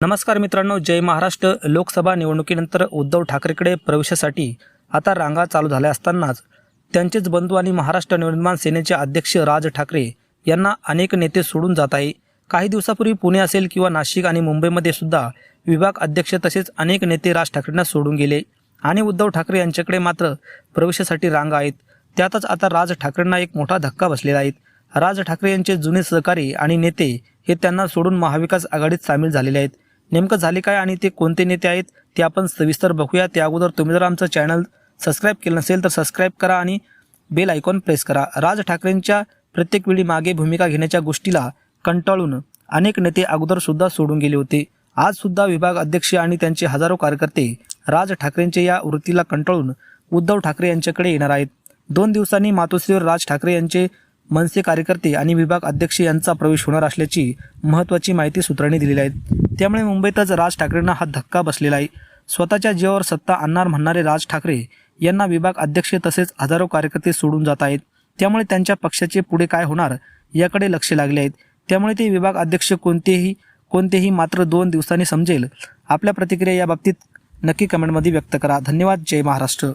नमस्कार मित्रांनो जय महाराष्ट्र. लोकसभा निवडणुकीनंतर उद्धव ठाकरेकडे प्रवेशासाठी आता रांगा चालू झाल्या असतानाच त्यांचेच बंधू आणि महाराष्ट्र नवनिर्माण सेनेचे अध्यक्ष राज ठाकरे यांना अनेक नेते सोडून जात आहे. काही दिवसापूर्वी पुणे असेल किंवा नाशिक आणि मुंबईमध्ये सुद्धा विभाग अध्यक्ष तसेच अनेक नेते राज ठाकरेंना सोडून गेले. आणि उद्धव ठाकरे यांच्याकडे मात्र प्रवेशासाठी रांगा आहेत. त्यातच आता राज ठाकरेंना एक मोठा धक्का बसलेला आहे. राज ठाकरे यांचे जुने सहकारी आणि नेते हे त्यांना सोडून महाविकास आघाडीत सामील झालेले आहेत. नेमकं झाले काय आणि ते कोणते नेते आहेत ते आपण सविस्तर बघूया. त्या अगोदर तुम्ही जर आमचं चॅनल सबस्क्राईब केलं नसेल तर सबस्क्राईब करा आणि बेल आयकॉन प्रेस करा. राज ठाकरेंच्या प्रत्येक वेळी मागे भूमिका घेण्याच्या गोष्टीला कंटाळून अनेक नेते अगोदर सुद्धा सोडून गेले होते. आज सुद्धा विभाग अध्यक्ष आणि त्यांचे हजारो कार्यकर्ते राज ठाकरेंच्या या वृत्तीला कंटाळून उद्धव ठाकरे यांच्याकडे येणार आहेत. दोन दिवसांनी मातोश्रीवर राज ठाकरे यांचे मनसे कार्यकर्ते आणि विभाग अध्यक्ष यांचा प्रवेश होणार असल्याची महत्त्वाची माहिती सूत्रांनी दिलेली आहे. त्यामुळे मुंबईतच राज ठाकरेंना हा धक्का बसलेला आहे. स्वतःच्या जीवावर सत्ता आणणार म्हणणारे राज ठाकरे यांना विभाग अध्यक्ष तसेच हजारो कार्यकर्ते सोडून जात आहेत. त्यामुळे त्यांच्या पक्षाचे पुढे काय होणार याकडे लक्ष लागले आहेत. त्यामुळे ते विभाग अध्यक्ष कोणतेही कोणतेही मात्र दोन दिवसांनी समजेल. आपल्या प्रतिक्रिया या बाबतीत नक्की कमेंटमध्ये व्यक्त करा. धन्यवाद. जय महाराष्ट्र.